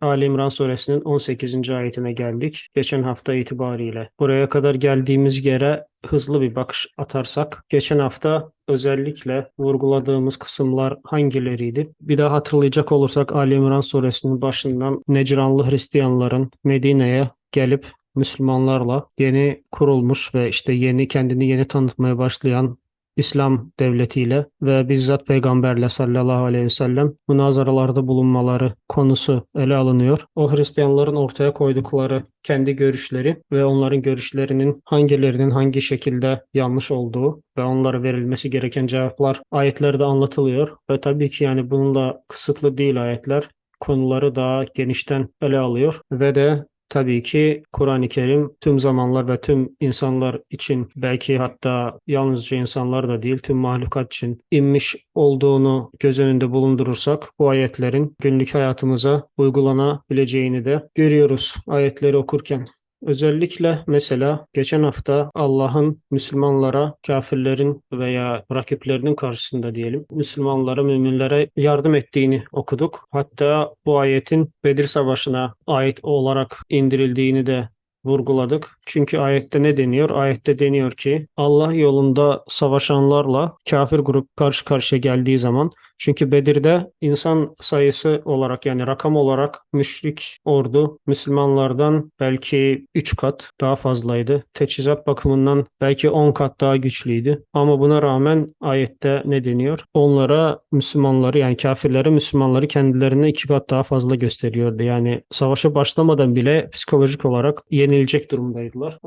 Ali İmran suresinin 18. ayetine geldik. Geçen hafta itibariyle. Buraya kadar geldiğimiz yere hızlı bir bakış atarsak, geçen hafta özellikle vurguladığımız kısımlar hangileriydi? Bir daha hatırlayacak olursak Ali İmran suresinin başından Necranlı Hristiyanların Medine'ye gelip Müslümanlarla yeni kurulmuş ve işte yeni kendini yeni tanıtmaya başlayan İslam devletiyle ve bizzat peygamberle sallallahu aleyhi ve sellem münazaralarda bulunmaları konusu ele alınıyor. O Hristiyanların ortaya koydukları kendi görüşleri ve onların görüşlerinin hangilerinin hangi şekilde yanlış olduğu ve onlara verilmesi gereken cevaplar ayetlerde anlatılıyor. Ve tabii ki yani bununla kısıtlı değil ayetler konuları daha genişten ele alıyor ve de Tabii ki Kur'an-ı Kerim tüm zamanlar ve tüm insanlar için belki hatta yalnızca insanlar da değil tüm mahlukat için inmiş olduğunu göz önünde bulundurursak bu ayetlerin günlük hayatımıza uygulanabileceğini de görüyoruz ayetleri okurken. Özellikle mesela geçen hafta Allah'ın Müslümanlara, kafirlerin veya rakiplerinin karşısında diyelim, Müslümanlara, müminlere yardım ettiğini okuduk. Hatta bu ayetin Bedir Savaşı'na ait olarak indirildiğini de vurguladık. Çünkü ayette ne deniyor? Ayette deniyor ki Allah yolunda savaşanlarla kafir grup karşı karşıya geldiği zaman çünkü Bedir'de insan sayısı olarak yani rakam olarak müşrik ordu Müslümanlardan belki 3 kat daha fazlaydı. Teçhizat bakımından belki 10 kat daha güçlüydü. Ama buna rağmen ayette ne deniyor? Onlara Müslümanları yani kafirlere Müslümanları kendilerine iki kat daha fazla gösteriyordu. Yani savaşa başlamadan bile psikolojik olarak yenilecek durumdaydılar.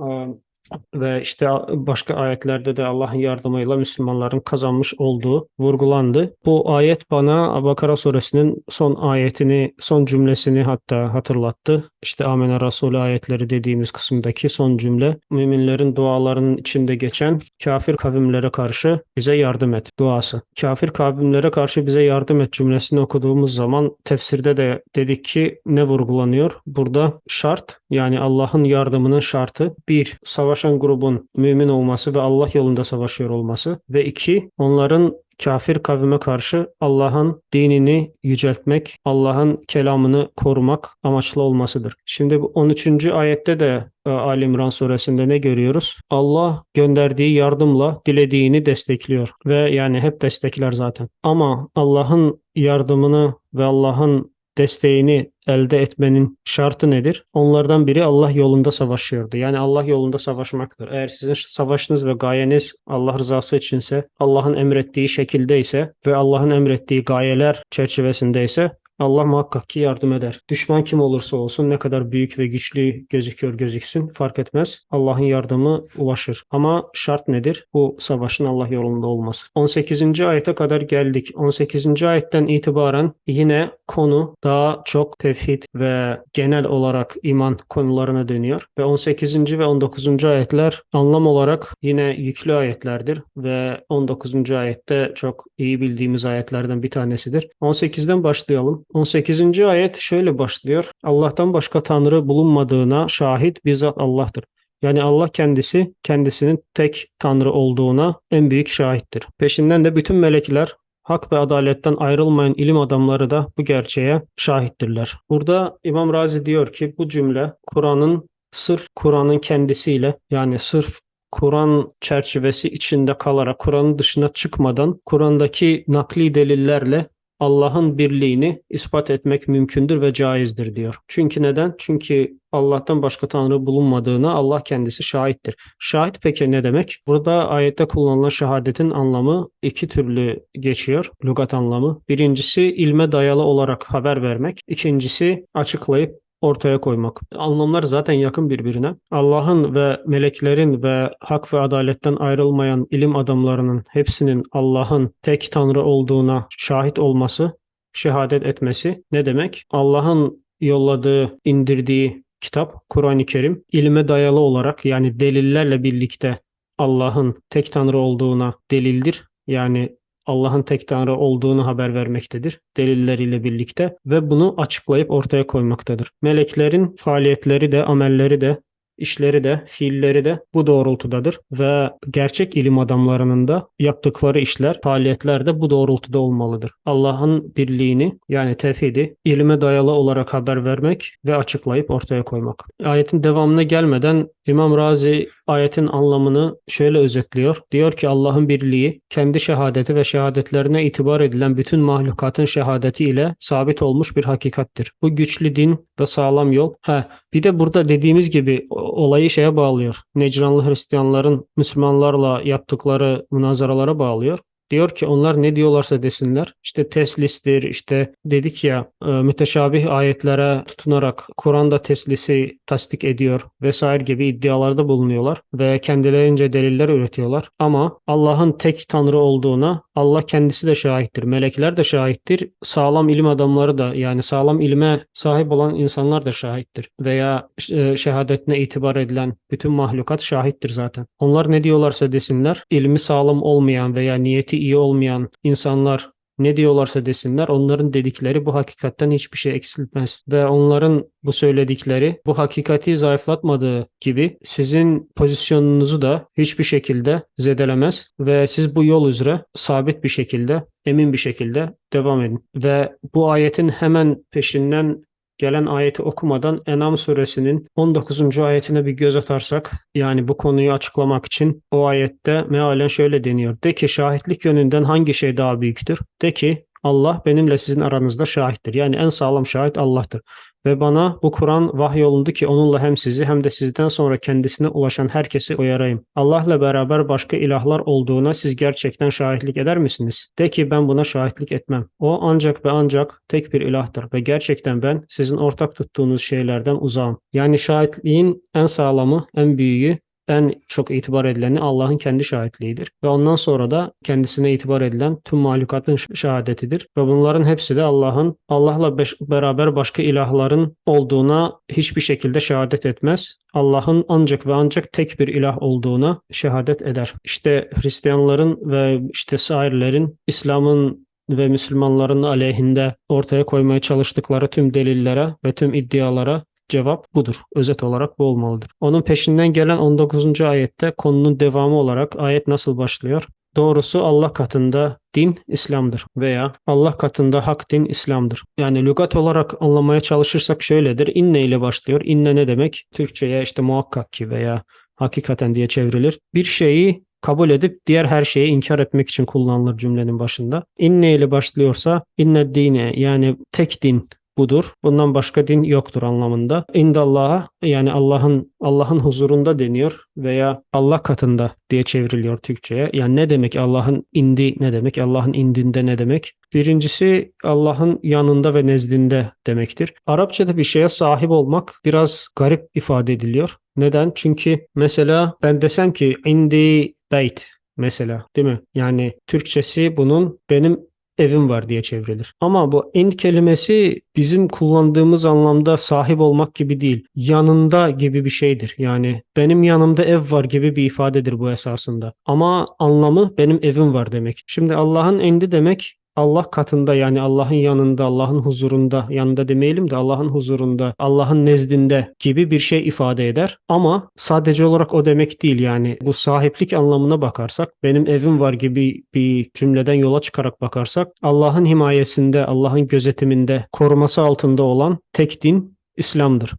Ve işte başka ayetlerde de Allah'ın yardımıyla Müslümanların kazanmış olduğu vurgulandı. Bu ayet bana Bakara suresinin son ayetini, son cümlesini hatta hatırlattı. İşte Amener Resulü ayetleri dediğimiz kısımdaki son cümle müminlerin dualarının içinde geçen kafir kavimlere karşı bize yardım et duası. Kafir kavimlere karşı bize yardım et cümlesini okuduğumuz zaman tefsirde de dedik ki ne vurgulanıyor? Burada şart yani Allah'ın yardımının şartı bir savaşan grubun mümin olması ve Allah yolunda savaşıyor olması ve iki onların kafir kavime karşı Allah'ın dinini yüceltmek, Allah'ın kelamını korumak amaçlı olmasıdır. Şimdi bu 13. ayette de e, Ali İmran suresinde ne görüyoruz? Allah gönderdiği yardımla dilediğini destekliyor ve yani hep destekler zaten. Ama Allah'ın yardımını ve Allah'ın desteğini elde etmenin şartı nedir? Onlardan biri Allah yolunda savaşıyordu. Yani Allah yolunda savaşmaktır. Eğer sizin savaşınız ve gayeniz Allah rızası içinse, Allah'ın emrettiği şekilde ise ve Allah'ın emrettiği gayeler çerçevesinde ise Allah muhakkak ki yardım eder. Düşman kim olursa olsun ne kadar büyük ve güçlü gözüküyor gözüksün fark etmez. Allah'ın yardımı ulaşır. Ama şart nedir? Bu savaşın Allah yolunda olması. 18. ayete kadar geldik. 18. ayetten itibaren yine konu daha çok tevhid ve genel olarak iman konularına dönüyor. Ve 18. ve 19. ayetler anlam olarak yine yüklü ayetlerdir ve 19. ayette çok iyi bildiğimiz ayetlerden bir tanesidir. 18'den başlayalım. 18. ayet şöyle başlıyor. Allah'tan başka tanrı bulunmadığına şahit bizzat Allah'tır. Yani Allah kendisi kendisinin tek tanrı olduğuna en büyük şahittir. Peşinden de bütün melekler hak ve adaletten ayrılmayan ilim adamları da bu gerçeğe şahittirler. Burada İmam Razi diyor ki bu cümle Kur'an'ın sırf Kur'an'ın kendisiyle yani sırf Kur'an çerçevesi içinde kalarak Kur'an'ın dışına çıkmadan Kur'an'daki nakli delillerle Allah'ın birliğini ispat etmek mümkündür ve caizdir diyor. Çünkü neden? Çünkü Allah'tan başka tanrı bulunmadığına Allah kendisi şahittir. Şahit peki ne demek? Burada ayette kullanılan şehadetin anlamı iki türlü geçiyor. Lugat anlamı. Birincisi ilme dayalı olarak haber vermek. İkincisi açıklayıp ortaya koymak. Anlamlar zaten yakın birbirine. Allah'ın ve meleklerin ve hak ve adaletten ayrılmayan ilim adamlarının hepsinin Allah'ın tek tanrı olduğuna şahit olması, şehadet etmesi ne demek? Allah'ın yolladığı, indirdiği kitap Kur'an-ı Kerim ilme dayalı olarak yani delillerle birlikte Allah'ın tek tanrı olduğuna delildir. Yani Allah'ın tek tanrı olduğunu haber vermektedir delilleriyle birlikte ve bunu açıklayıp ortaya koymaktadır. Meleklerin faaliyetleri de amelleri de işleri de, fiilleri de bu doğrultudadır ve gerçek ilim adamlarının da yaptıkları işler, faaliyetler de bu doğrultuda olmalıdır. Allah'ın birliğini yani tevhidi ilime dayalı olarak haber vermek ve açıklayıp ortaya koymak. Ayetin devamına gelmeden İmam Razi ayetin anlamını şöyle özetliyor. Diyor ki Allah'ın birliği kendi şehadeti ve şehadetlerine itibar edilen bütün mahlukatın şehadeti ile sabit olmuş bir hakikattir. Bu güçlü din ve sağlam yol. Ha, bir de burada dediğimiz gibi olayı şeye bağlıyor. Necranlı Hristiyanların Müslümanlarla yaptıkları münazaralara bağlıyor. Diyor ki onlar ne diyorlarsa desinler. İşte teslistir, işte dedik ya e, müteşabih ayetlere tutunarak Kur'an'da teslisi tasdik ediyor vesaire gibi iddialarda bulunuyorlar ve kendilerince deliller üretiyorlar. Ama Allah'ın tek tanrı olduğuna Allah kendisi de şahittir. Melekler de şahittir. Sağlam ilim adamları da yani sağlam ilme sahip olan insanlar da şahittir. Veya e, şehadetine itibar edilen bütün mahlukat şahittir zaten. Onlar ne diyorlarsa desinler ilmi sağlam olmayan veya niyeti iyi olmayan insanlar ne diyorlarsa desinler onların dedikleri bu hakikatten hiçbir şey eksiltmez. Ve onların bu söyledikleri bu hakikati zayıflatmadığı gibi sizin pozisyonunuzu da hiçbir şekilde zedelemez ve siz bu yol üzere sabit bir şekilde emin bir şekilde devam edin. Ve bu ayetin hemen peşinden gelen ayeti okumadan Enam suresinin 19. ayetine bir göz atarsak yani bu konuyu açıklamak için o ayette mealen şöyle deniyor. De ki şahitlik yönünden hangi şey daha büyüktür? De ki Allah benimle sizin aranızda şahittir. Yani en sağlam şahit Allah'tır. Ve bana bu Kur'an vahyolundu ki onunla hem sizi hem de sizden sonra kendisine ulaşan herkesi uyarayım. Allah'la beraber başka ilahlar olduğuna siz gerçekten şahitlik eder misiniz? De ki ben buna şahitlik etmem. O ancak ve ancak tek bir ilahtır ve gerçekten ben sizin ortak tuttuğunuz şeylerden uzağım. Yani şahitliğin en sağlamı, en büyüğü en çok itibar edileni Allah'ın kendi şahitliğidir. Ve ondan sonra da kendisine itibar edilen tüm mahlukatın şehadetidir. Ve bunların hepsi de Allah'ın Allah'la beraber başka ilahların olduğuna hiçbir şekilde şehadet etmez. Allah'ın ancak ve ancak tek bir ilah olduğuna şehadet eder. İşte Hristiyanların ve işte sairlerin İslam'ın ve Müslümanların aleyhinde ortaya koymaya çalıştıkları tüm delillere ve tüm iddialara Cevap budur. Özet olarak bu olmalıdır. Onun peşinden gelen 19. ayette konunun devamı olarak ayet nasıl başlıyor? Doğrusu Allah katında din İslam'dır veya Allah katında hak din İslam'dır. Yani lügat olarak anlamaya çalışırsak şöyledir. İnne ile başlıyor. İnne ne demek? Türkçe'ye işte muhakkak ki veya hakikaten diye çevrilir. Bir şeyi kabul edip diğer her şeyi inkar etmek için kullanılır cümlenin başında. İnne ile başlıyorsa inne dine yani tek din budur. Bundan başka din yoktur anlamında. İndallah'a yani Allah'ın Allah'ın huzurunda deniyor veya Allah katında diye çevriliyor Türkçe'ye. Yani ne demek Allah'ın indi ne demek? Allah'ın indinde ne demek? Birincisi Allah'ın yanında ve nezdinde demektir. Arapçada bir şeye sahip olmak biraz garip ifade ediliyor. Neden? Çünkü mesela ben desem ki indi beyt mesela değil mi? Yani Türkçesi bunun benim evim var diye çevrilir. Ama bu end kelimesi bizim kullandığımız anlamda sahip olmak gibi değil. Yanında gibi bir şeydir. Yani benim yanımda ev var gibi bir ifadedir bu esasında. Ama anlamı benim evim var demek. Şimdi Allah'ın endi demek Allah katında yani Allah'ın yanında, Allah'ın huzurunda, yanında demeyelim de Allah'ın huzurunda, Allah'ın nezdinde gibi bir şey ifade eder. Ama sadece olarak o demek değil yani bu sahiplik anlamına bakarsak, benim evim var gibi bir cümleden yola çıkarak bakarsak Allah'ın himayesinde, Allah'ın gözetiminde, koruması altında olan tek din İslam'dır.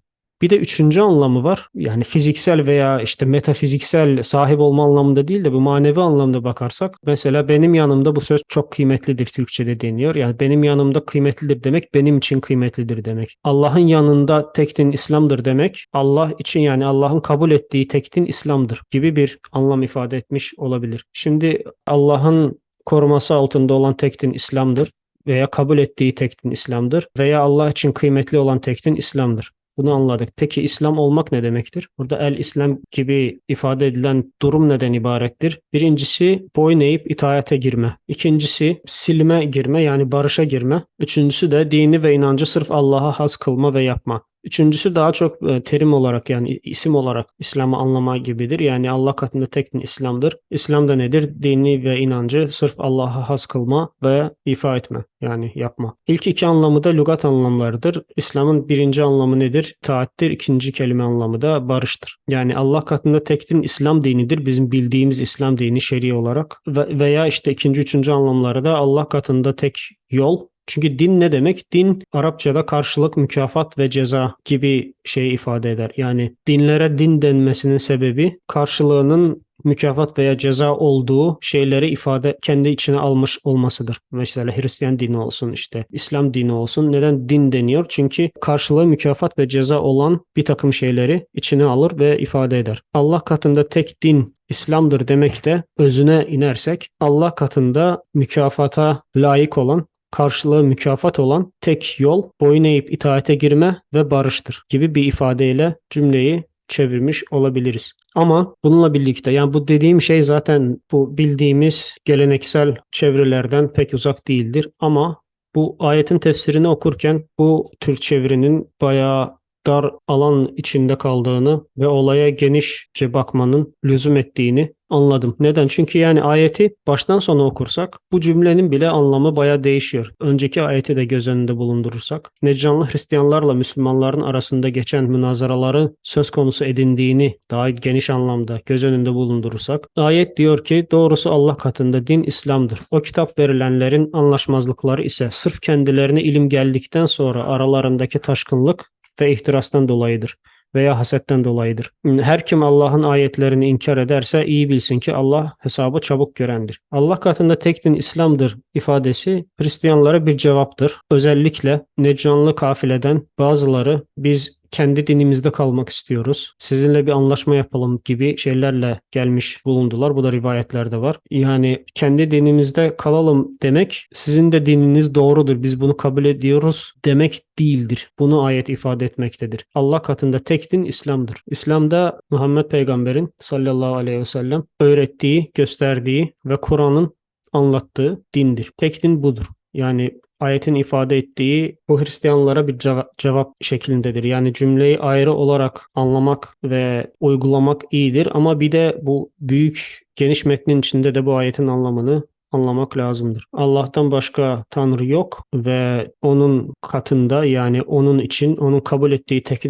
Bir de üçüncü anlamı var. Yani fiziksel veya işte metafiziksel sahip olma anlamında değil de bu manevi anlamda bakarsak mesela benim yanımda bu söz çok kıymetlidir Türkçe'de deniyor. Yani benim yanımda kıymetlidir demek benim için kıymetlidir demek. Allah'ın yanında tek din İslam'dır demek Allah için yani Allah'ın kabul ettiği tek din İslam'dır gibi bir anlam ifade etmiş olabilir. Şimdi Allah'ın koruması altında olan tek din İslam'dır veya kabul ettiği tek din İslam'dır veya Allah için kıymetli olan tek din İslam'dır. Bunu anladık. Peki İslam olmak ne demektir? Burada el İslam gibi ifade edilen durum neden ibarettir? Birincisi boyun eğip itaate girme. İkincisi silme girme yani barışa girme. Üçüncüsü de dini ve inancı sırf Allah'a has kılma ve yapma. Üçüncüsü daha çok e, terim olarak yani isim olarak İslam'ı anlama gibidir. Yani Allah katında tek din İslam'dır. İslam da nedir? Dini ve inancı sırf Allah'a has kılma ve ifa etme yani yapma. İlk iki anlamı da lügat anlamlarıdır. İslam'ın birinci anlamı nedir? Taattir. İkinci kelime anlamı da barıştır. Yani Allah katında tek din İslam dinidir. Bizim bildiğimiz İslam dini şer'i olarak ve, veya işte ikinci üçüncü anlamları da Allah katında tek yol çünkü din ne demek? Din Arapçada karşılık, mükafat ve ceza gibi şey ifade eder. Yani dinlere din denmesinin sebebi karşılığının mükafat veya ceza olduğu şeyleri ifade kendi içine almış olmasıdır. Mesela Hristiyan dini olsun işte İslam dini olsun. Neden din deniyor? Çünkü karşılığı mükafat ve ceza olan bir takım şeyleri içine alır ve ifade eder. Allah katında tek din İslam'dır demek de özüne inersek Allah katında mükafata layık olan karşılığı mükafat olan tek yol boyun eğip itaate girme ve barıştır gibi bir ifadeyle cümleyi çevirmiş olabiliriz. Ama bununla birlikte yani bu dediğim şey zaten bu bildiğimiz geleneksel çevrelerden pek uzak değildir ama bu ayetin tefsirini okurken bu tür çevirinin bayağı dar alan içinde kaldığını ve olaya genişçe bakmanın lüzum ettiğini anladım. Neden? Çünkü yani ayeti baştan sona okursak bu cümlenin bile anlamı baya değişiyor. Önceki ayeti de göz önünde bulundurursak Neccanlı Hristiyanlarla Müslümanların arasında geçen münazaraları söz konusu edindiğini daha geniş anlamda göz önünde bulundurursak ayet diyor ki doğrusu Allah katında din İslam'dır. O kitap verilenlerin anlaşmazlıkları ise sırf kendilerine ilim geldikten sonra aralarındaki taşkınlık ve ihtirastan dolayıdır veya hasetten dolayıdır. Her kim Allah'ın ayetlerini inkar ederse iyi bilsin ki Allah hesabı çabuk görendir. Allah katında tek din İslam'dır ifadesi Hristiyanlara bir cevaptır. Özellikle Neccanlı kafileden bazıları biz kendi dinimizde kalmak istiyoruz. Sizinle bir anlaşma yapalım gibi şeylerle gelmiş bulundular. Bu da rivayetlerde var. Yani kendi dinimizde kalalım demek sizin de dininiz doğrudur. Biz bunu kabul ediyoruz demek değildir. Bunu ayet ifade etmektedir. Allah katında tek din İslam'dır. İslam'da Muhammed peygamberin sallallahu aleyhi ve sellem öğrettiği, gösterdiği ve Kur'an'ın anlattığı dindir. Tek din budur. Yani ayetin ifade ettiği bu Hristiyanlara bir cevap, cevap şeklindedir. Yani cümleyi ayrı olarak anlamak ve uygulamak iyidir ama bir de bu büyük geniş metnin içinde de bu ayetin anlamını anlamak lazımdır. Allah'tan başka Tanrı yok ve onun katında yani onun için onun kabul ettiği tek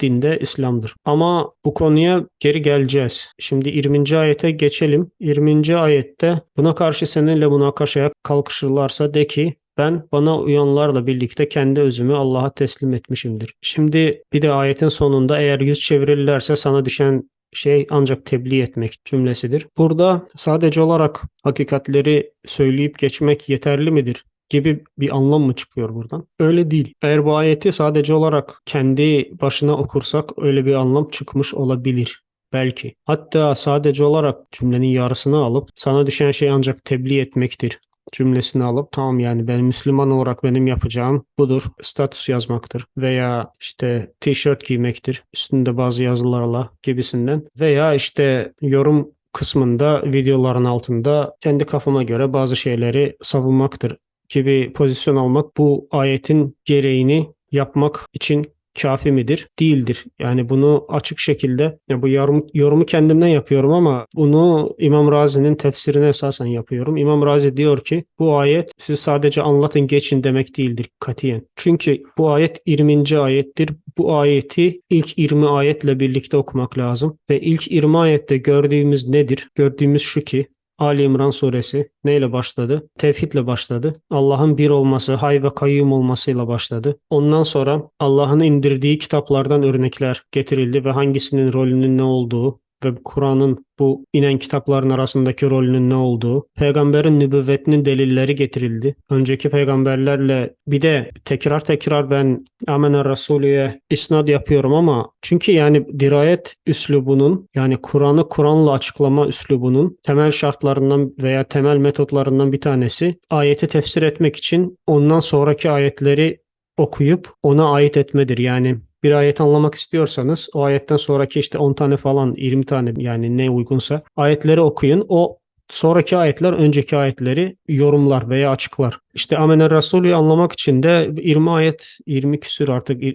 dinde İslam'dır. Ama bu konuya geri geleceğiz. Şimdi 20. ayete geçelim. 20. ayette buna karşı seninle münakaşaya kalkışırlarsa de ki ben bana uyanlarla birlikte kendi özümü Allah'a teslim etmişimdir. Şimdi bir de ayetin sonunda eğer yüz çevirirlerse sana düşen şey ancak tebliğ etmek cümlesidir. Burada sadece olarak hakikatleri söyleyip geçmek yeterli midir? gibi bir anlam mı çıkıyor buradan? Öyle değil. Eğer bu ayeti sadece olarak kendi başına okursak öyle bir anlam çıkmış olabilir. Belki. Hatta sadece olarak cümlenin yarısını alıp sana düşen şey ancak tebliğ etmektir cümlesini alıp tamam yani ben Müslüman olarak benim yapacağım budur. Status yazmaktır veya işte tişört giymektir. Üstünde bazı yazılarla gibisinden veya işte yorum kısmında videoların altında kendi kafama göre bazı şeyleri savunmaktır gibi pozisyon almak bu ayetin gereğini yapmak için kafi midir? Değildir. Yani bunu açık şekilde ya bu yorum, yorumu kendimden yapıyorum ama bunu İmam Razi'nin tefsirine esasen yapıyorum. İmam Razi diyor ki bu ayet siz sadece anlatın geçin demek değildir katiyen. Çünkü bu ayet 20. ayettir. Bu ayeti ilk 20 ayetle birlikte okumak lazım. Ve ilk 20 ayette gördüğümüz nedir? Gördüğümüz şu ki Ali İmran suresi neyle başladı? Tevhidle başladı. Allah'ın bir olması, hay ve kayyum olmasıyla başladı. Ondan sonra Allah'ın indirdiği kitaplardan örnekler getirildi ve hangisinin rolünün ne olduğu, ve Kur'an'ın bu inen kitapların arasındaki rolünün ne olduğu, peygamberin nübüvvetinin delilleri getirildi. Önceki peygamberlerle bir de tekrar tekrar ben Amener Resulü'ye isnad yapıyorum ama çünkü yani dirayet üslubunun yani Kur'an'ı Kur'an'la açıklama üslubunun temel şartlarından veya temel metotlarından bir tanesi ayeti tefsir etmek için ondan sonraki ayetleri okuyup ona ait etmedir. Yani bir ayet anlamak istiyorsanız o ayetten sonraki işte 10 tane falan 20 tane yani ne uygunsa ayetleri okuyun. O sonraki ayetler önceki ayetleri yorumlar veya açıklar. İşte Amener Resulü'yü anlamak için de 20 ayet, 20 küsür artık e,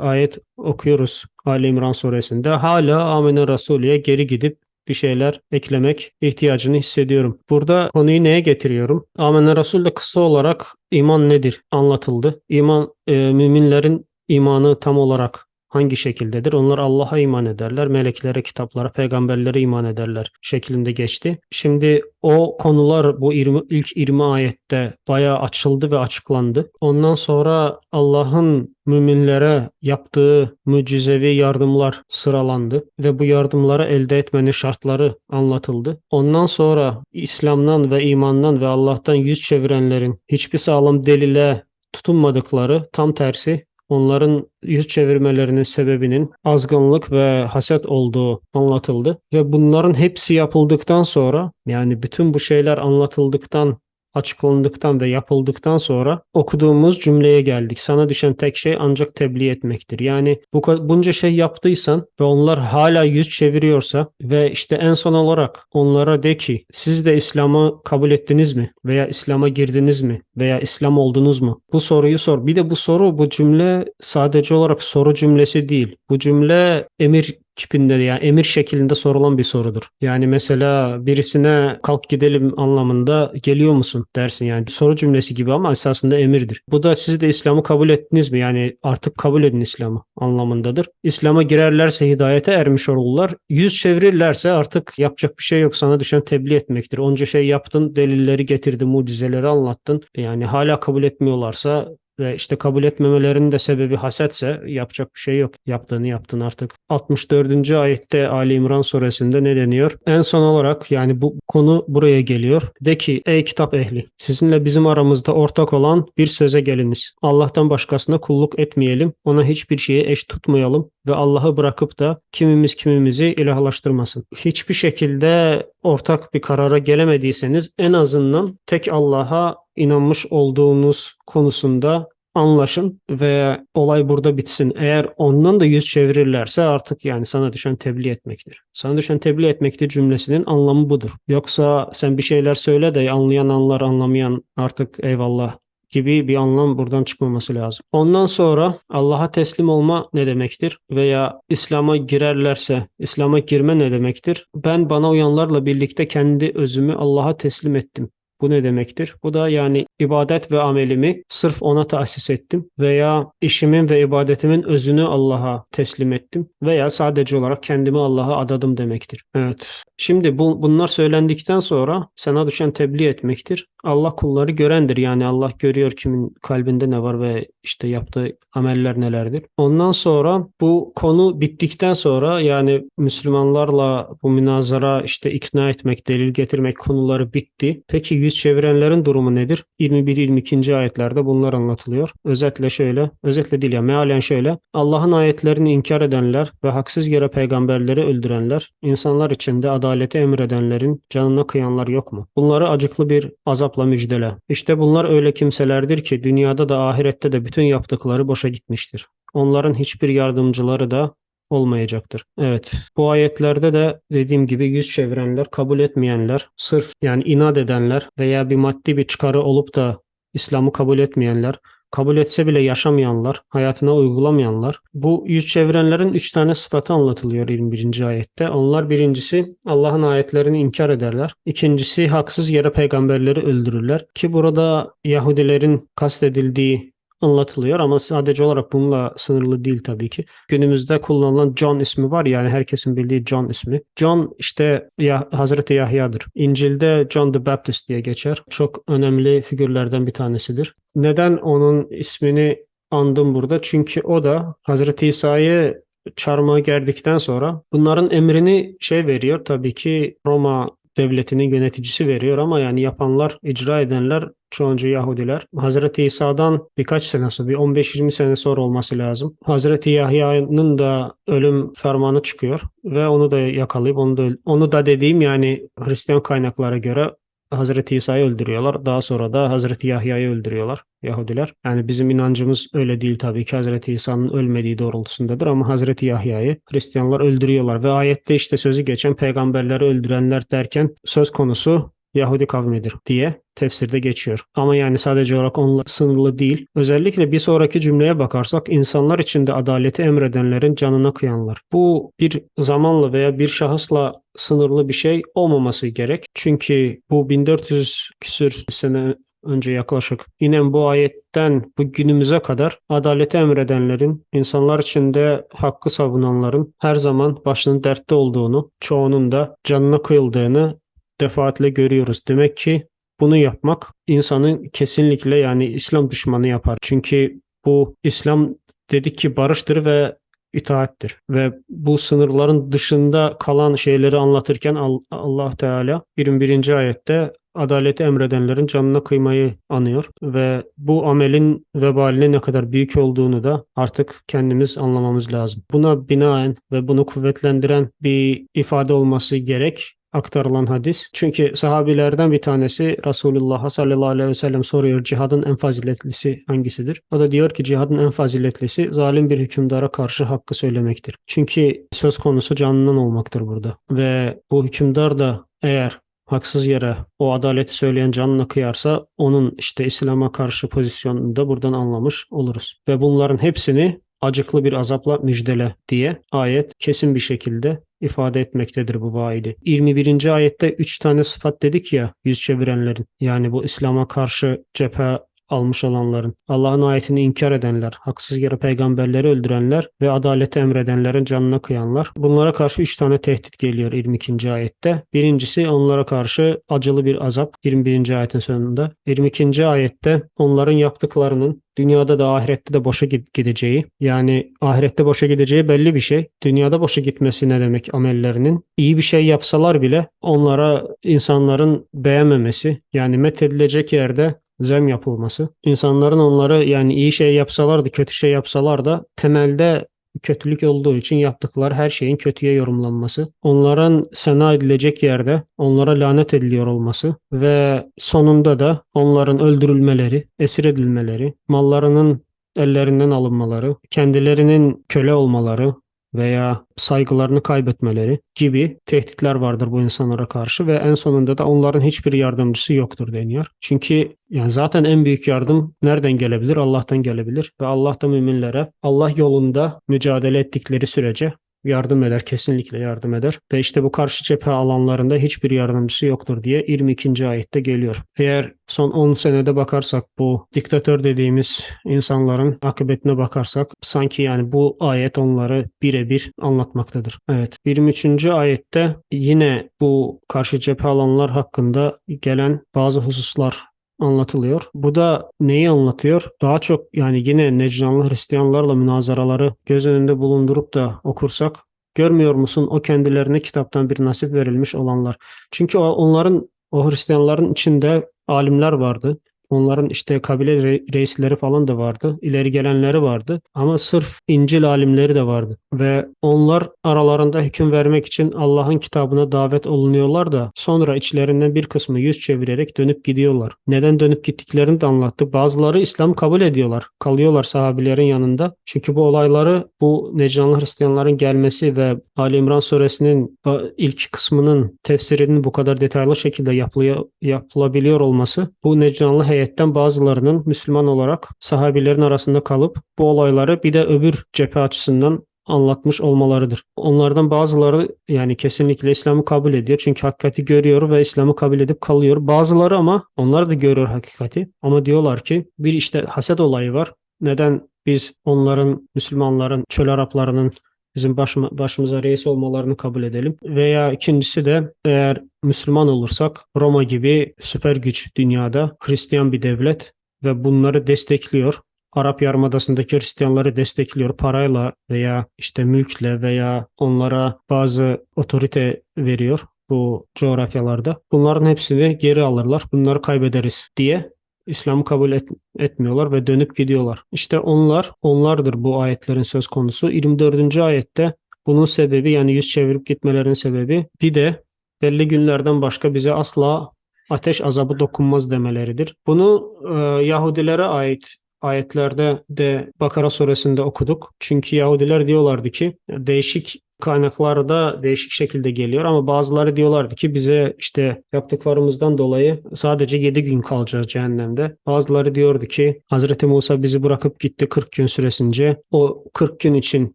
ayet okuyoruz Ali İmran suresinde. Hala Amine Resulü'ye geri gidip bir şeyler eklemek ihtiyacını hissediyorum. Burada konuyu neye getiriyorum? Amine Resul'de kısa olarak iman nedir anlatıldı. İman e, müminlerin imanı tam olarak hangi şekildedir? Onlar Allah'a iman ederler, meleklere, kitaplara, peygamberlere iman ederler şeklinde geçti. Şimdi o konular bu 20, ilk 20 ayette bayağı açıldı ve açıklandı. Ondan sonra Allah'ın müminlere yaptığı mucizevi yardımlar sıralandı ve bu yardımları elde etmenin şartları anlatıldı. Ondan sonra İslam'dan ve imandan ve Allah'tan yüz çevirenlerin hiçbir sağlam delile tutunmadıkları tam tersi onların yüz çevirmelerinin sebebinin azgınlık ve haset olduğu anlatıldı. Ve bunların hepsi yapıldıktan sonra yani bütün bu şeyler anlatıldıktan açıklandıktan ve yapıldıktan sonra okuduğumuz cümleye geldik. Sana düşen tek şey ancak tebliğ etmektir. Yani bu bunca şey yaptıysan ve onlar hala yüz çeviriyorsa ve işte en son olarak onlara de ki siz de İslam'ı kabul ettiniz mi? Veya İslam'a girdiniz mi? Veya İslam oldunuz mu? Bu soruyu sor. Bir de bu soru bu cümle sadece olarak soru cümlesi değil. Bu cümle emir kipinde yani emir şeklinde sorulan bir sorudur. Yani mesela birisine kalk gidelim anlamında geliyor musun dersin yani soru cümlesi gibi ama esasında emirdir. Bu da siz de İslam'ı kabul ettiniz mi? Yani artık kabul edin İslam'ı anlamındadır. İslam'a girerlerse hidayete ermiş olurlar. Yüz çevirirlerse artık yapacak bir şey yok. Sana düşen tebliğ etmektir. Onca şey yaptın, delilleri getirdin, mucizeleri anlattın. Yani hala kabul etmiyorlarsa ve işte kabul etmemelerinin de sebebi hasetse yapacak bir şey yok. Yaptığını yaptın artık. 64. ayette Ali İmran suresinde ne deniyor? En son olarak yani bu konu buraya geliyor. De ki ey kitap ehli sizinle bizim aramızda ortak olan bir söze geliniz. Allah'tan başkasına kulluk etmeyelim. Ona hiçbir şeye eş tutmayalım ve Allah'ı bırakıp da kimimiz kimimizi ilahlaştırmasın. Hiçbir şekilde ortak bir karara gelemediyseniz en azından tek Allah'a inanmış olduğunuz konusunda anlaşın ve olay burada bitsin. Eğer ondan da yüz çevirirlerse artık yani sana düşen tebliğ etmektir. Sana düşen tebliğ etmektir cümlesinin anlamı budur. Yoksa sen bir şeyler söyle de anlayan anlar anlamayan artık eyvallah gibi bir anlam buradan çıkmaması lazım. Ondan sonra Allah'a teslim olma ne demektir? Veya İslam'a girerlerse İslam'a girme ne demektir? Ben bana uyanlarla birlikte kendi özümü Allah'a teslim ettim. Bu ne demektir? Bu da yani ibadet ve amelimi sırf ona tahsis ettim veya işimin ve ibadetimin özünü Allah'a teslim ettim veya sadece olarak kendimi Allah'a adadım demektir. Evet. Şimdi bu, bunlar söylendikten sonra sana düşen tebliğ etmektir. Allah kulları görendir. Yani Allah görüyor kimin kalbinde ne var ve işte yaptığı ameller nelerdir. Ondan sonra bu konu bittikten sonra yani Müslümanlarla bu münazara işte ikna etmek, delil getirmek konuları bitti. Peki yüz çevirenlerin durumu nedir? 21-22. ayetlerde bunlar anlatılıyor. Özetle şöyle, özetle değil ya mealen şöyle. Allah'ın ayetlerini inkar edenler ve haksız yere peygamberleri öldürenler, insanlar içinde adaleti emredenlerin canına kıyanlar yok mu? Bunları acıklı bir azapla müjdele. İşte bunlar öyle kimselerdir ki dünyada da ahirette de bütün yaptıkları boşa gitmiştir. Onların hiçbir yardımcıları da olmayacaktır. Evet bu ayetlerde de dediğim gibi yüz çevirenler, kabul etmeyenler, sırf yani inat edenler veya bir maddi bir çıkarı olup da İslam'ı kabul etmeyenler, kabul etse bile yaşamayanlar, hayatına uygulamayanlar. Bu yüz çevirenlerin üç tane sıfatı anlatılıyor 21. ayette. Onlar birincisi Allah'ın ayetlerini inkar ederler. İkincisi haksız yere peygamberleri öldürürler. Ki burada Yahudilerin kastedildiği anlatılıyor ama sadece olarak bununla sınırlı değil tabii ki. Günümüzde kullanılan John ismi var yani herkesin bildiği John ismi. John işte ya Hazreti Yahya'dır. İncil'de John the Baptist diye geçer. Çok önemli figürlerden bir tanesidir. Neden onun ismini andım burada? Çünkü o da Hazreti İsa'yı çarmıha gerdikten sonra bunların emrini şey veriyor tabii ki Roma devletinin yöneticisi veriyor ama yani yapanlar, icra edenler çoğunca Yahudiler. Hazreti İsa'dan birkaç sene sonra, bir 15-20 sene sonra olması lazım. Hazreti Yahya'nın da ölüm fermanı çıkıyor ve onu da yakalayıp onu da onu da dediğim yani Hristiyan kaynaklara göre Hazreti İsa'yı öldürüyorlar. Daha sonra da Hazreti Yahya'yı öldürüyorlar Yahudiler. Yani bizim inancımız öyle değil tabii ki Hazreti İsa'nın ölmediği doğrultusundadır ama Hazreti Yahya'yı Hristiyanlar öldürüyorlar ve ayette işte sözü geçen peygamberleri öldürenler derken söz konusu Yahudi kavmidir diye tefsirde geçiyor. Ama yani sadece olarak onunla sınırlı değil. Özellikle bir sonraki cümleye bakarsak insanlar içinde adaleti emredenlerin canına kıyanlar. Bu bir zamanla veya bir şahısla sınırlı bir şey olmaması gerek. Çünkü bu 1400 küsür sene önce yaklaşık inen bu ayetten bu günümüze kadar adaleti emredenlerin, insanlar içinde hakkı savunanların her zaman başının dertte olduğunu, çoğunun da canına kıyıldığını defaatle görüyoruz. Demek ki bunu yapmak insanın kesinlikle yani İslam düşmanı yapar. Çünkü bu İslam dedik ki barıştır ve itaattir. Ve bu sınırların dışında kalan şeyleri anlatırken Al- Allah Teala 21. ayette adaleti emredenlerin canına kıymayı anıyor ve bu amelin vebalinin ne kadar büyük olduğunu da artık kendimiz anlamamız lazım. Buna binaen ve bunu kuvvetlendiren bir ifade olması gerek aktarılan hadis. Çünkü sahabilerden bir tanesi Resulullah sallallahu aleyhi ve sellem soruyor cihadın en faziletlisi hangisidir? O da diyor ki cihadın en faziletlisi zalim bir hükümdara karşı hakkı söylemektir. Çünkü söz konusu canından olmaktır burada. Ve bu hükümdar da eğer haksız yere o adaleti söyleyen canına kıyarsa onun işte İslam'a karşı pozisyonunu da buradan anlamış oluruz. Ve bunların hepsini acıklı bir azapla müjdele diye ayet kesin bir şekilde ifade etmektedir bu vaidi. 21. ayette 3 tane sıfat dedik ya yüz çevirenlerin yani bu İslam'a karşı cephe almış olanların, Allah'ın ayetini inkar edenler, haksız yere peygamberleri öldürenler ve adaleti emredenlerin canına kıyanlar. Bunlara karşı üç tane tehdit geliyor 22. ayette. Birincisi onlara karşı acılı bir azap 21. ayetin sonunda. 22. ayette onların yaptıklarının dünyada da ahirette de boşa gid- gideceği yani ahirette boşa gideceği belli bir şey. Dünyada boşa gitmesi ne demek amellerinin? İyi bir şey yapsalar bile onlara insanların beğenmemesi yani methedilecek yerde zem yapılması. İnsanların onları yani iyi şey yapsalar da kötü şey yapsalar da temelde kötülük olduğu için yaptıkları her şeyin kötüye yorumlanması, onların sena edilecek yerde onlara lanet ediliyor olması ve sonunda da onların öldürülmeleri, esir edilmeleri, mallarının ellerinden alınmaları, kendilerinin köle olmaları veya saygılarını kaybetmeleri gibi tehditler vardır bu insanlara karşı ve en sonunda da onların hiçbir yardımcısı yoktur deniyor. Çünkü yani zaten en büyük yardım nereden gelebilir? Allah'tan gelebilir ve Allah da müminlere Allah yolunda mücadele ettikleri sürece yardım eder, kesinlikle yardım eder. Ve işte bu karşı cephe alanlarında hiçbir yardımcısı yoktur diye 22. ayette geliyor. Eğer son 10 senede bakarsak bu diktatör dediğimiz insanların akıbetine bakarsak sanki yani bu ayet onları birebir anlatmaktadır. Evet. 23. ayette yine bu karşı cephe alanlar hakkında gelen bazı hususlar anlatılıyor. Bu da neyi anlatıyor? Daha çok yani yine Necranlı Hristiyanlarla münazaraları göz önünde bulundurup da okursak görmüyor musun o kendilerine kitaptan bir nasip verilmiş olanlar. Çünkü onların o Hristiyanların içinde alimler vardı. Onların işte kabile re- reisleri falan da vardı. İleri gelenleri vardı. Ama sırf İncil alimleri de vardı. Ve onlar aralarında hüküm vermek için Allah'ın kitabına davet olunuyorlar da sonra içlerinden bir kısmı yüz çevirerek dönüp gidiyorlar. Neden dönüp gittiklerini de anlattı. Bazıları İslam kabul ediyorlar. Kalıyorlar sahabilerin yanında. Çünkü bu olayları bu Necranlı Hristiyanların gelmesi ve Ali İmran suresinin e, ilk kısmının tefsirinin bu kadar detaylı şekilde yapılıyor, yapılabiliyor olması bu Necranlı heyetten bazılarının Müslüman olarak sahabilerin arasında kalıp bu olayları bir de öbür cephe açısından anlatmış olmalarıdır. Onlardan bazıları yani kesinlikle İslam'ı kabul ediyor. Çünkü hakikati görüyor ve İslam'ı kabul edip kalıyor. Bazıları ama onlar da görüyor hakikati. Ama diyorlar ki bir işte haset olayı var. Neden biz onların Müslümanların çöl Araplarının bizim başıma, başımıza reis olmalarını kabul edelim. Veya ikincisi de eğer Müslüman olursak Roma gibi süper güç dünyada Hristiyan bir devlet ve bunları destekliyor. Arap Yarımadası'ndaki Hristiyanları destekliyor parayla veya işte mülkle veya onlara bazı otorite veriyor bu coğrafyalarda. Bunların hepsini geri alırlar. Bunları kaybederiz diye İslam'ı kabul et- etmiyorlar ve dönüp gidiyorlar. İşte onlar, onlardır bu ayetlerin söz konusu. 24. ayette bunun sebebi yani yüz çevirip gitmelerinin sebebi bir de belli günlerden başka bize asla ateş azabı dokunmaz demeleridir. Bunu e, Yahudilere ait ayetlerde de Bakara suresinde okuduk. Çünkü Yahudiler diyorlardı ki değişik kaynakları da değişik şekilde geliyor ama bazıları diyorlardı ki bize işte yaptıklarımızdan dolayı sadece 7 gün kalacağız cehennemde. Bazıları diyordu ki Hazreti Musa bizi bırakıp gitti 40 gün süresince. O 40 gün için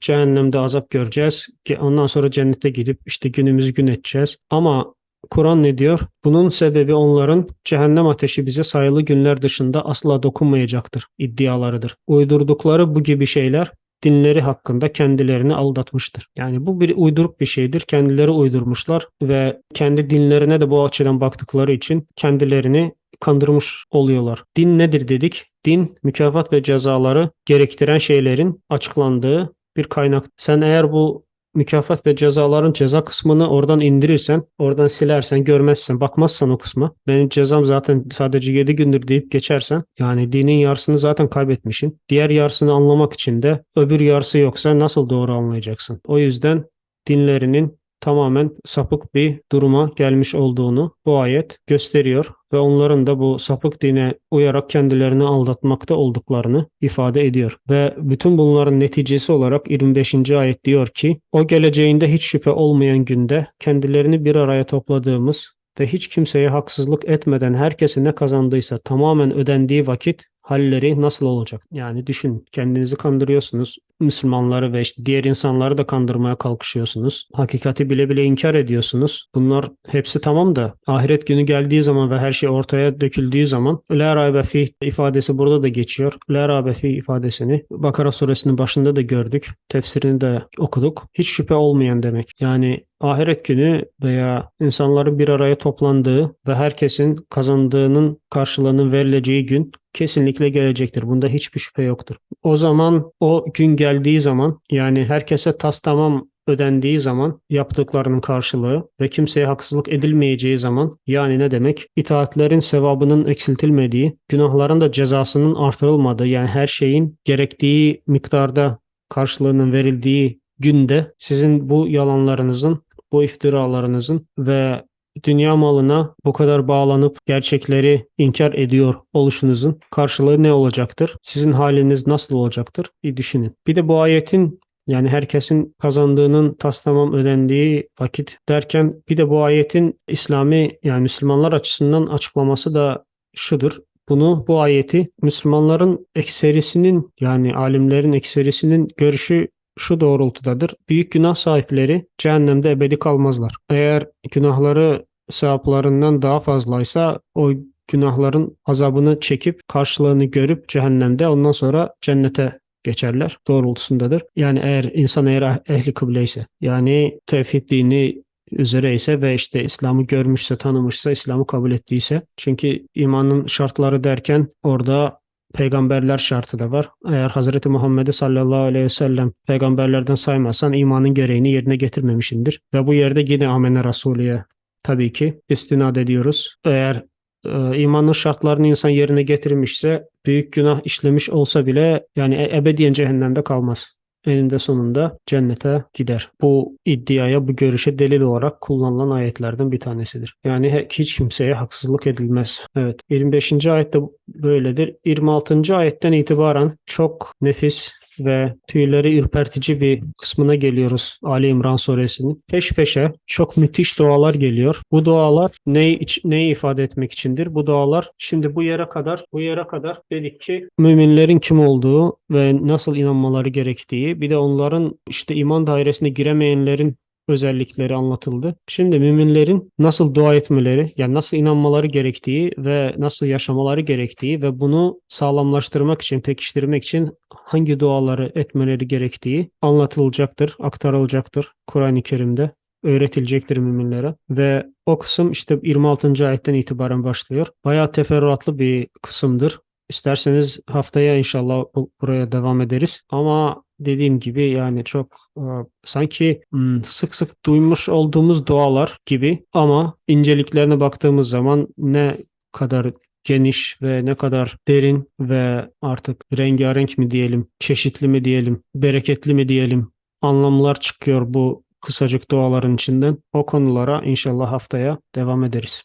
cehennemde azap göreceğiz. Ondan sonra cennete gidip işte günümüzü gün edeceğiz. Ama Kur'an ne diyor? Bunun sebebi onların cehennem ateşi bize sayılı günler dışında asla dokunmayacaktır iddialarıdır. Uydurdukları bu gibi şeyler dinleri hakkında kendilerini aldatmıştır. Yani bu bir uyduruk bir şeydir. Kendileri uydurmuşlar ve kendi dinlerine de bu açıdan baktıkları için kendilerini kandırmış oluyorlar. Din nedir dedik? Din mükafat ve cezaları gerektiren şeylerin açıklandığı bir kaynak. Sen eğer bu mükafat ve cezaların ceza kısmını oradan indirirsen, oradan silersen, görmezsen, bakmazsan o kısma, benim cezam zaten sadece 7 gündür deyip geçersen, yani dinin yarısını zaten kaybetmişsin. Diğer yarısını anlamak için de öbür yarısı yoksa nasıl doğru anlayacaksın? O yüzden dinlerinin tamamen sapık bir duruma gelmiş olduğunu bu ayet gösteriyor ve onların da bu sapık dine uyarak kendilerini aldatmakta olduklarını ifade ediyor. Ve bütün bunların neticesi olarak 25. ayet diyor ki o geleceğinde hiç şüphe olmayan günde kendilerini bir araya topladığımız ve hiç kimseye haksızlık etmeden herkese ne kazandıysa tamamen ödendiği vakit halleri nasıl olacak? Yani düşün kendinizi kandırıyorsunuz. Müslümanları ve işte diğer insanları da kandırmaya kalkışıyorsunuz. Hakikati bile bile inkar ediyorsunuz. Bunlar hepsi tamam da ahiret günü geldiği zaman ve her şey ortaya döküldüğü zaman la raybe fih ifadesi burada da geçiyor. La raybe fih ifadesini Bakara suresinin başında da gördük. Tefsirini de okuduk. Hiç şüphe olmayan demek. Yani ahiret günü veya insanların bir araya toplandığı ve herkesin kazandığının karşılığının verileceği gün kesinlikle gelecektir. Bunda hiçbir şüphe yoktur. O zaman o gün geldiği zaman yani herkese tas tamam ödendiği zaman yaptıklarının karşılığı ve kimseye haksızlık edilmeyeceği zaman yani ne demek? İtaatlerin sevabının eksiltilmediği, günahların da cezasının artırılmadığı yani her şeyin gerektiği miktarda karşılığının verildiği günde sizin bu yalanlarınızın, bu iftiralarınızın ve dünya malına bu kadar bağlanıp gerçekleri inkar ediyor oluşunuzun karşılığı ne olacaktır? Sizin haliniz nasıl olacaktır? Bir düşünün. Bir de bu ayetin yani herkesin kazandığının tas tamam ödendiği vakit derken bir de bu ayetin İslami yani Müslümanlar açısından açıklaması da şudur. Bunu bu ayeti Müslümanların ekserisinin yani alimlerin ekserisinin görüşü şu doğrultudadır. Büyük günah sahipleri cehennemde ebedi kalmazlar. Eğer günahları sevaplarından daha fazlaysa o günahların azabını çekip karşılığını görüp cehennemde ondan sonra cennete geçerler doğrultusundadır. Yani eğer insan eğer eh, ehli kıble ise yani tevhid dini üzere ise ve işte İslam'ı görmüşse, tanımışsa, İslam'ı kabul ettiyse. Çünkü imanın şartları derken orada peygamberler şartı da var. Eğer Hazreti Muhammed'i sallallahu aleyhi ve sellem peygamberlerden saymazsan imanın gereğini yerine getirmemişindir. Ve bu yerde yine amene Resulü'ye tabii ki istinad ediyoruz. Eğer e, imanın şartlarını insan yerine getirmişse büyük günah işlemiş olsa bile yani e- ebediyen cehennemde kalmaz. Eninde sonunda cennete gider. Bu iddiaya, bu görüşe delil olarak kullanılan ayetlerden bir tanesidir. Yani hiç kimseye haksızlık edilmez. Evet. 25. ayette böyledir. 26. ayetten itibaren çok nefis ve tüyleri ürpertici bir kısmına geliyoruz Ali İmran suresinin. Peş peşe çok müthiş dualar geliyor. Bu dualar neyi, neyi ifade etmek içindir? Bu dualar şimdi bu yere kadar bu yere kadar dedik ki müminlerin kim olduğu ve nasıl inanmaları gerektiği bir de onların işte iman dairesine giremeyenlerin özellikleri anlatıldı. Şimdi müminlerin nasıl dua etmeleri, yani nasıl inanmaları gerektiği ve nasıl yaşamaları gerektiği ve bunu sağlamlaştırmak için, pekiştirmek için hangi duaları etmeleri gerektiği anlatılacaktır, aktarılacaktır Kur'an-ı Kerim'de öğretilecektir müminlere ve o kısım işte 26. ayetten itibaren başlıyor. Bayağı teferruatlı bir kısımdır. İsterseniz haftaya inşallah bu- buraya devam ederiz. Ama dediğim gibi yani çok e, sanki hmm, sık sık duymuş olduğumuz dualar gibi ama inceliklerine baktığımız zaman ne kadar geniş ve ne kadar derin ve artık rengarenk mi diyelim, çeşitli mi diyelim, bereketli mi diyelim anlamlar çıkıyor bu kısacık duaların içinden. O konulara inşallah haftaya devam ederiz.